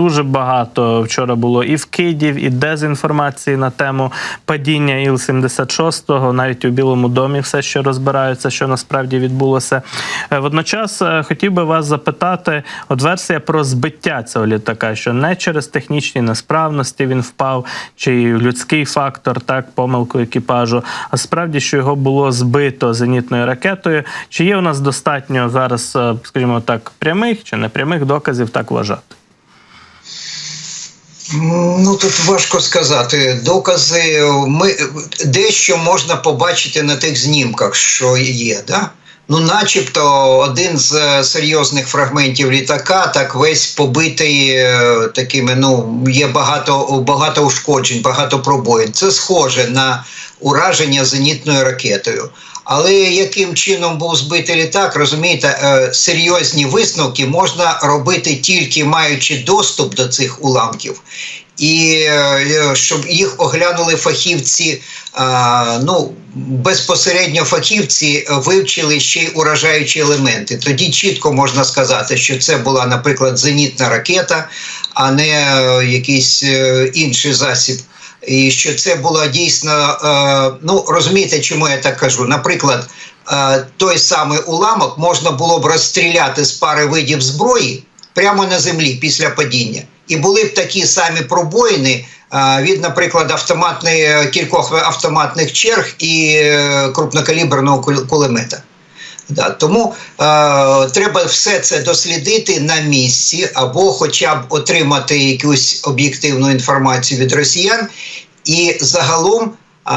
Дуже багато вчора було і вкидів, і дезінформації на тему падіння Іл-76. Навіть у Білому домі все ще розбираються, що насправді відбулося. Е, Водночас е, хотів би вас запитати: от версія про збиття цього літака, що не через технічні несправності він впав, чи людський фактор, так, помилку екіпажу, а справді, що його було збито зенітною ракетою. Чи є у нас достатньо зараз, е, скажімо так, прямих чи непрямих доказів так вважати? Ну тут важко сказати. Докази ми дещо можна побачити на тих знімках, що є, да? Ну, начебто, один з е, серйозних фрагментів літака так весь побитий е, такими. Ну є багато багато ушкоджень, багато пробоїн. Це схоже на ураження зенітною ракетою. Але яким чином був збитий літак, розумієте, е, серйозні висновки можна робити тільки маючи доступ до цих уламків, і е, щоб їх оглянули фахівці. е, Ну, безпосередньо фахівці вивчили ще й уражаючі елементи. Тоді чітко можна сказати, що це була, наприклад, зенітна ракета, а не е, якийсь е, інший засіб. І що це було дійсно, е, ну розумієте, чому я так кажу? Наприклад, е, той самий уламок можна було б розстріляти з пари видів зброї прямо на землі після падіння, і були б такі самі пробоїни е, від, наприклад, автоматної кількох автоматних черг і крупнокаліберного кул- кулемета. Да, тому е, треба все це дослідити на місці, або хоча б отримати якусь об'єктивну інформацію від росіян, і загалом е,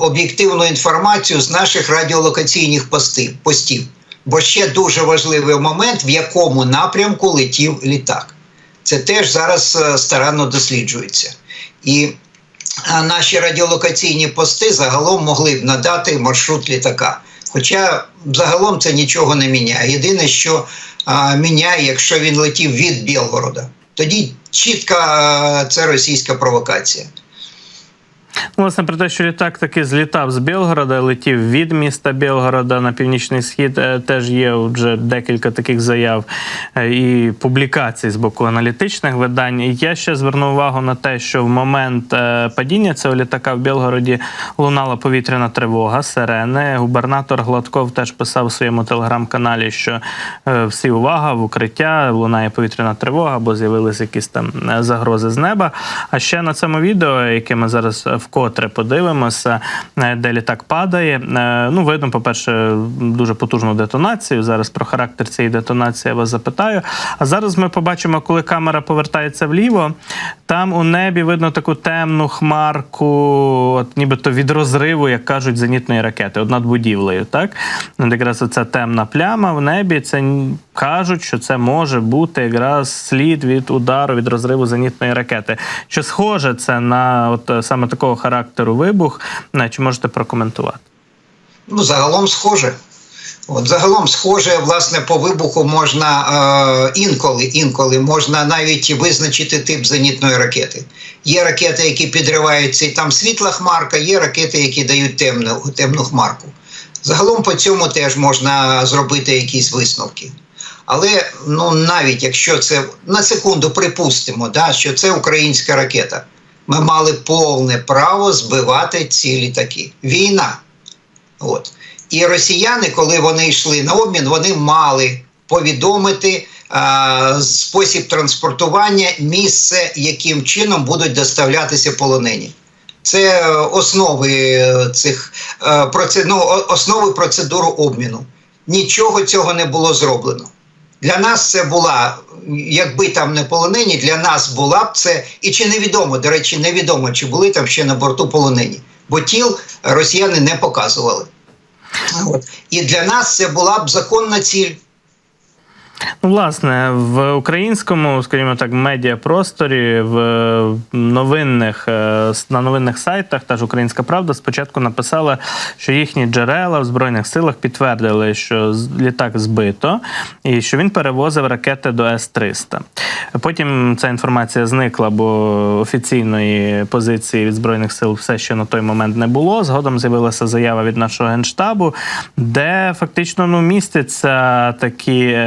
об'єктивну інформацію з наших радіолокаційних постів, постів. Бо ще дуже важливий момент, в якому напрямку летів літак. Це теж зараз е, старанно досліджується. І наші радіолокаційні пости загалом могли б надати маршрут літака. Хоча загалом це нічого не міняє. Єдине, що а, міняє, якщо він летів від Білгорода, тоді чітка а, це російська провокація. Власне, про те, що літак таки злітав з Білгорода, летів від міста Білгорода на північний схід. е, Теж є вже декілька таких заяв е, і публікацій з боку аналітичних видань. Я ще зверну увагу на те, що в момент е, падіння цього літака в Білгороді лунала повітряна тривога, сирени. Губернатор Гладков теж писав у своєму телеграм-каналі, що всі увага в укриття лунає повітряна тривога, бо з'явилися якісь там загрози з неба. А ще на цьому відео, яке ми зараз вкотре подивимося, де літак падає. е, Ну, видно, по-перше, дуже потужну детонацію. Зараз про характер цієї детонації я вас запитаю. А зараз ми побачимо, коли камера повертається вліво. Там у небі видно таку темну хмарку, от нібито від розриву, як кажуть, зенітної ракети, от над будівлею. Так, якраз оця темна пляма в небі. Це кажуть, що це може бути якраз слід від удару від розриву зенітної ракети. Що схоже це на от саме такого характеру вибух? Е, Чи можете прокоментувати? Ну, загалом схоже. От загалом схоже, власне, по вибуху можна е, інколи, інколи можна навіть визначити тип зенітної ракети. Є ракети, які підриваються, і там світла хмарка, є ракети, які дають темну, темну хмарку. Загалом по цьому теж можна зробити якісь висновки. Але ну навіть якщо це на секунду припустимо, да, що це українська ракета, ми мали повне право збивати ці літаки. Війна. От. І росіяни, коли вони йшли на обмін, вони мали повідомити а, спосіб транспортування, місце, яким чином будуть доставлятися полонені. Це основи е, цих е, ну, основи процедури обміну. Нічого цього не було зроблено. Для нас це була, якби там не полонені, для нас була б це, і чи невідомо, до речі, невідомо, чи були там ще на борту полонені, бо тіл росіяни не показували. От. І для нас це була б законна ціль. Ну, власне, в українському, скажімо так, медіапросторі, в новинних е, на новинних сайтах, та ж Українська Правда спочатку написала, що їхні джерела в збройних силах підтвердили, що літак збито і що він перевозив ракети до С-300. Потім ця інформація зникла, бо офіційної позиції від збройних сил все ще на той момент не було. Згодом з'явилася заява від нашого генштабу, де фактично ну містяться такі.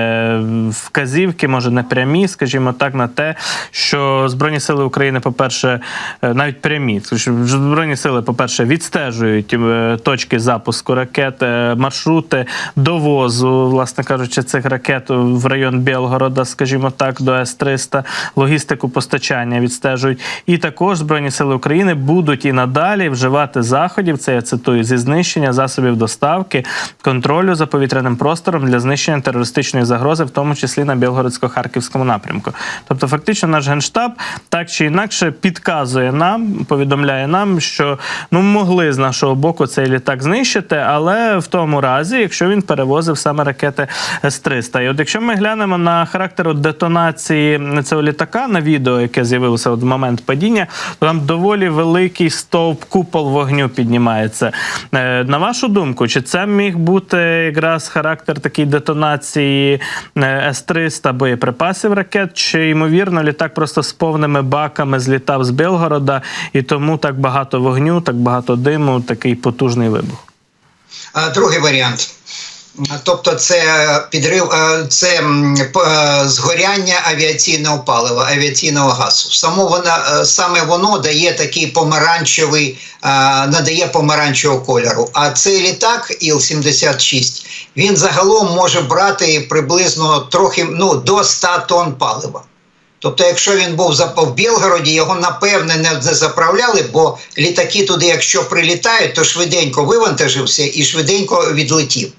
Вказівки, може не прямі, скажімо так, на те, що Збройні сили України, по-перше, е, навіть прямі, Збройні сили, по-перше, відстежують е, точки запуску ракет, е, маршрути довозу, власне кажучи, цих ракет в район Білгорода, скажімо так, до С-300, логістику постачання відстежують. І також Збройні сили України будуть і надалі вживати заходів. Це я цитую зі знищення засобів доставки, контролю за повітряним простором для знищення терористичної загрози, в тому числі на Білгородсько-Харківському напрямку. Тобто, фактично, наш генштаб так чи інакше підказує нам, повідомляє нам, що ну могли з нашого боку цей літак знищити, але в тому разі, якщо він перевозив саме ракети С-300. І от якщо ми глянемо на характер детонації цього літака на відео, яке з'явилося в момент падіння, то там доволі великий стовп купол вогню піднімається. Е, На вашу думку, чи це міг бути якраз характер такої детонації е, С-300 боєприпасів ракет, чи ймовірно літак просто з повними баками злітав з Білгорода, і тому так багато вогню, так багато диму, такий потужний вибух? Другий варіант. Тобто, це підрив, е, це е, згоряння авіаційного палива, авіаційного газу. Само вона е, саме воно дає такий помаранчевий, надає помаранчевого кольору. А цей літак Іл-76, він загалом може брати приблизно трохи ну, до 100 тонн палива. Тобто, якщо він був в Білгороді, його напевне не не заправляли, бо літаки туди, якщо прилітають, то швиденько вивантажився і швиденько відлетів.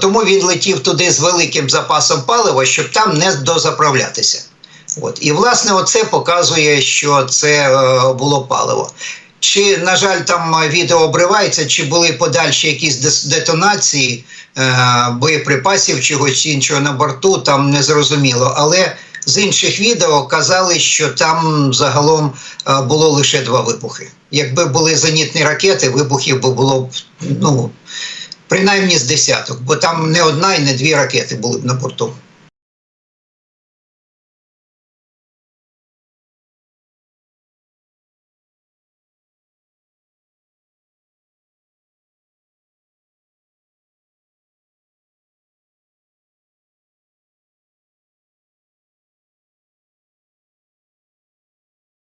Тому, він летів туди з великим запасом палива, щоб там не дозаправлятися. От. І, власне, оце показує, що це е, було паливо. Чи, на жаль, там е, відео обривається, чи були подальші якісь детонації е, боєприпасів, чогось іншого на борту, там не зрозуміло. Але з інших відео казали, що там загалом е, було лише два вибухи. Якби були зенітні ракети, вибухів би було ну, принаймні з десяток, бо там не одна і не дві ракети були б на борту.